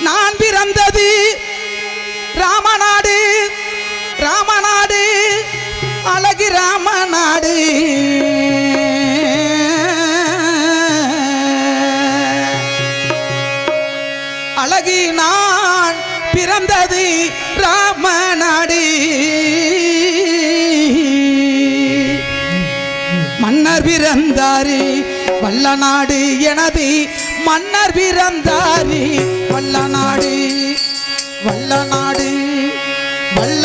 நான் பிறந்தது ராமநாடு ராமநாடு அழகு ராமநாடு. அழகு நான் பிறந்தது ராமநாடு. மன்னர் பிறந்தாரு வல்ல நாடு எனது மன்னர் பிறந்தாரி வல்ல நாடு வல்ல நாடு வல்ல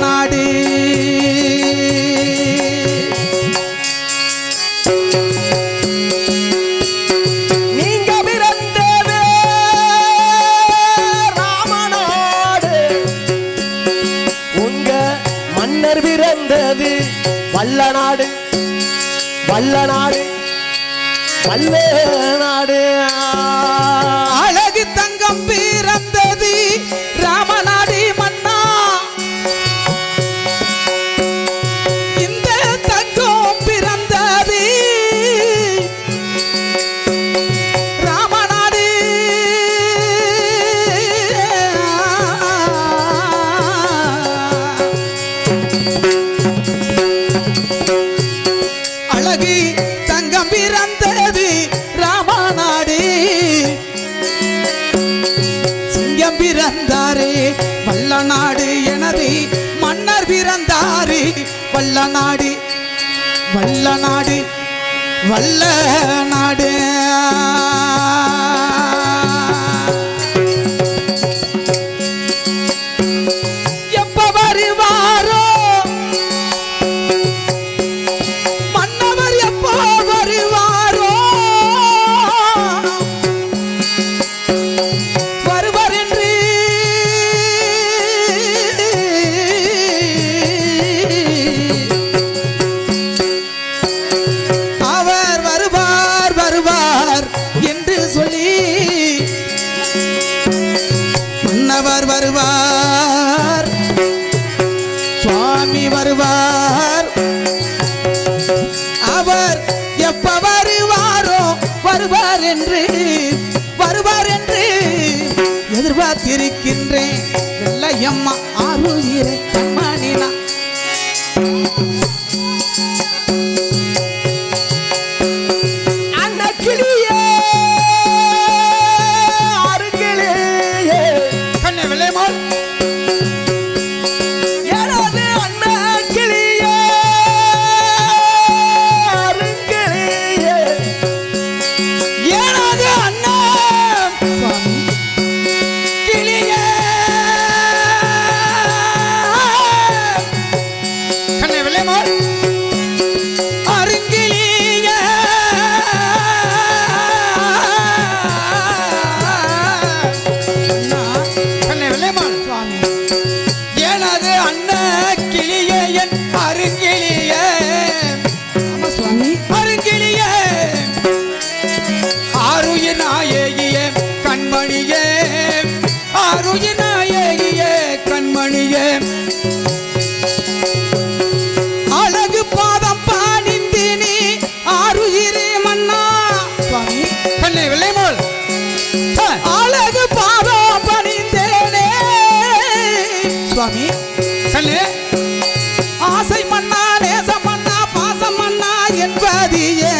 நாடு. நீங்க உங்க மன்னர் பிறந்தது வல்ல நாடு வல்ல நாடு. பல்லே நாடு. அழகு தங்கம் பிறந்தது பிறந்தாரு வல்ல நாடு வல்ல நாடு வல்ல நாடு. காத்திருக்கின்றேன். வெள்ளையம்மா ஆறுயிரை கண்மணினா ஆருயிர் நாயகிய கண்மணியே. அழகு பாதம் பாணிந்தினி ஆருயிரே மன்னா. சுவாமி கண்ணே வெள்ளைமோல் அழகு பாதம் பணிந்தேனே. சுவாமி கண்ணே. ஆசை மன்னா நேசம் மன்னா பாசம் மன்னா என்பதியே.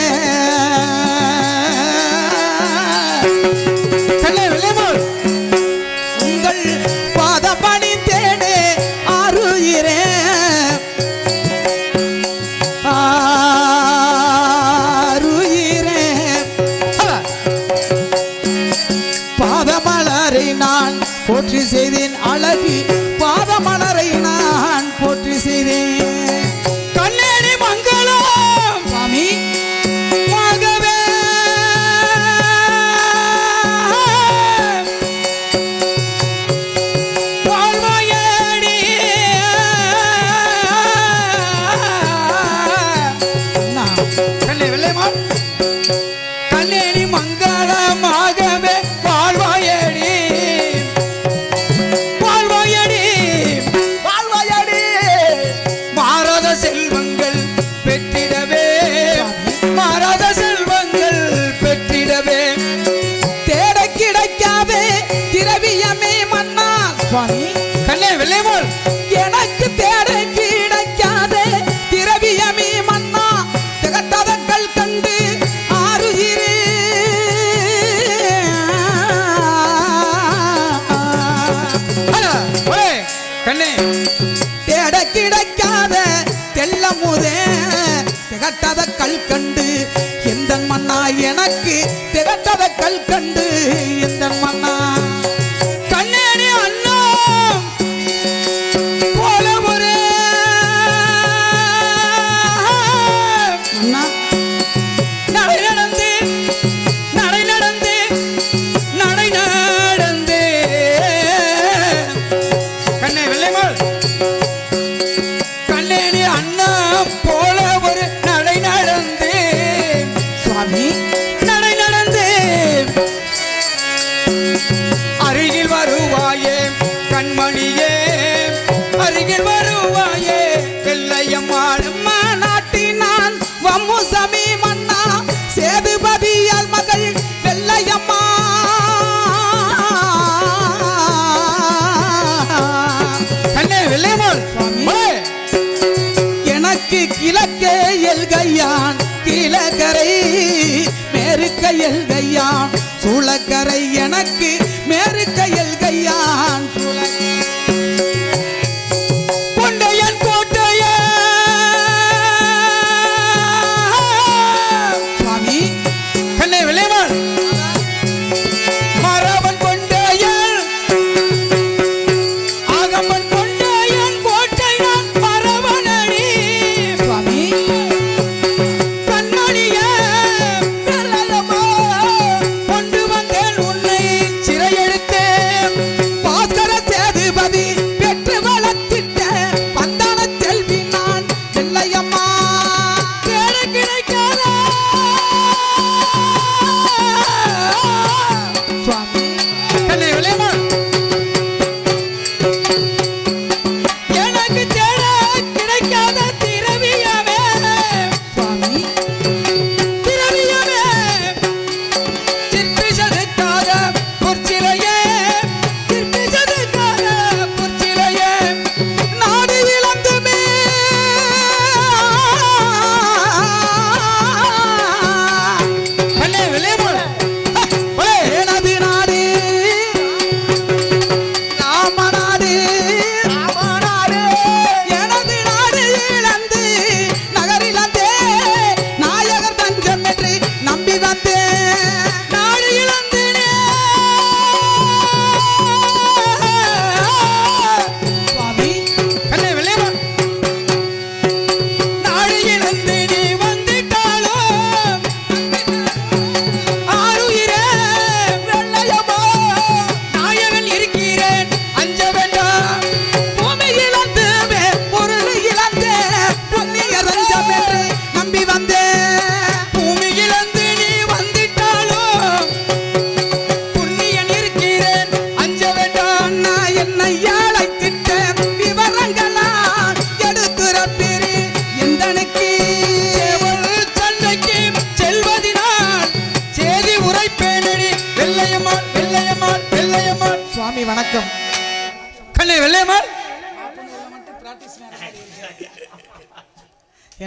கல் கண்டு எந்த மன்னா எனக்கு திகட்டத கல் கண்டு எந்த மன்னா அருகில் வருவாயே. வெள்ளையம்மாள் அம்மா நாட்டினான் வம்மு சமி மன்னா சேதுபதியால் மகள் வெள்ளையம்மா. கண்ணே வெள்ளையம்மாள் எனக்கு கிழக்கே எல்கையான் கிழக்கரை மேருக்க எல்கையான். சூளக்கரை எனக்கு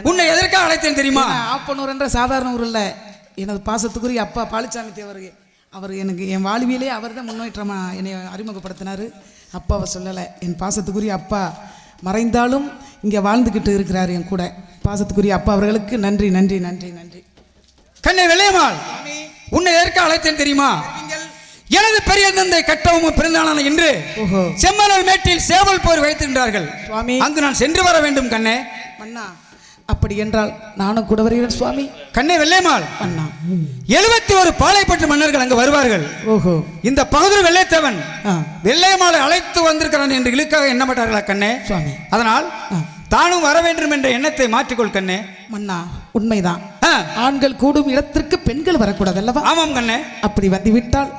உன்னை எதற்காக அழைத்தேன் தெரியுமா? ஆப்பனூர் என்ற சாதாரண ஊர் இல்ல எனது பாசத்துக்குரிய அப்பா பாலிச்சாமி தேவர் அவர் எனக்கு என் வாழ்வியலே அவர் தான் முன்னேற்றமா என்னை அறிமுகப்படுத்தினார். அப்பாவை சொல்லலை. என் பாசத்துக்குரிய அப்பா மறைந்தாலும் இங்கே வாழ்ந்துக்கிட்டு இருக்கிறார் என் கூட. பாசத்துக்குரிய அப்பா அவர்களுக்கு நன்றி நன்றி நன்றி நன்றி. கண்ணே வெள்ளையம்மாள் உன்னை எதற்காக அழைத்தேன் தெரியுமா? எனது பெரிய தந்தை கட்டவும் பிறந்தான என்று செம்மலர் மேட்டில் சேவல் போர் வைத்திருந்தார்கள். சுவாமி. அங்கு நான் சென்று வர வேண்டும் கண்ணே. மன்னா அப்படி என்றால் நானும் கூட வருகிறேன் சுவாமி. கண்ணே வெள்ளையம்மாள் மன்னா. எழுபத்தி ஒரு பாளையப்பட்டு மன்னர்கள் அங்கு வருவார்கள். ஓஹோ. இந்த பகுதியில் வெள்ளைத்தவன் ஆ. வெள்ளையம்மாளை அழைத்து வந்திருக்கிறான் என்று இழுக்காக எண்ணப்பட்டார்களா கண்ணே? சுவாமி. அதனால். தானும் வர வேண்டும் என்ற எண்ணத்தை மாற்றிக்கொள் கண்ணே. மன்னா உண்மைதான். ஆண்கள் கூடும் இடத்திற்கு பெண்கள் வரக்கூடாது அல்லவா? ஆமாம் கண்ணே. அப்படி வந்துவிட்டால்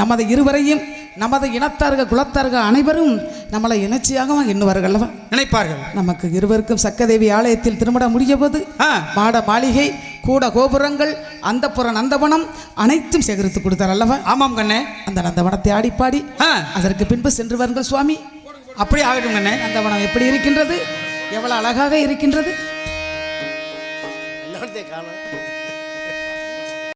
நமது இருவரையும் நமது இனத்தார்கள் குலத்தார்கள் அனைவரும் நம்மளை இணைச்சியாக எண்ணுவார்கள் நினைப்பார்கள். நமக்கு இருவருக்கும் சக்கதேவி ஆலயத்தில் திருமணம் முடிய போது ஆ. மாட மாளிகை கூட கோபுரங்கள் அந்தப்புற நந்தவனம் அனைத்தும் சேகரித்து கொடுத்தார் அல்லவா? ஆமாம் கண்ணே. அந்த நந்தவனத்தை ஆடிப்பாடி ஆ. அதற்கு பின்பு சென்று வாருங்கள் சுவாமி. அப்படி ஆகட்டும் கண்ணே. நந்தவனம் எப்படி இருக்கின்றது? எவ்வளவு அழகாக இருக்கின்றது?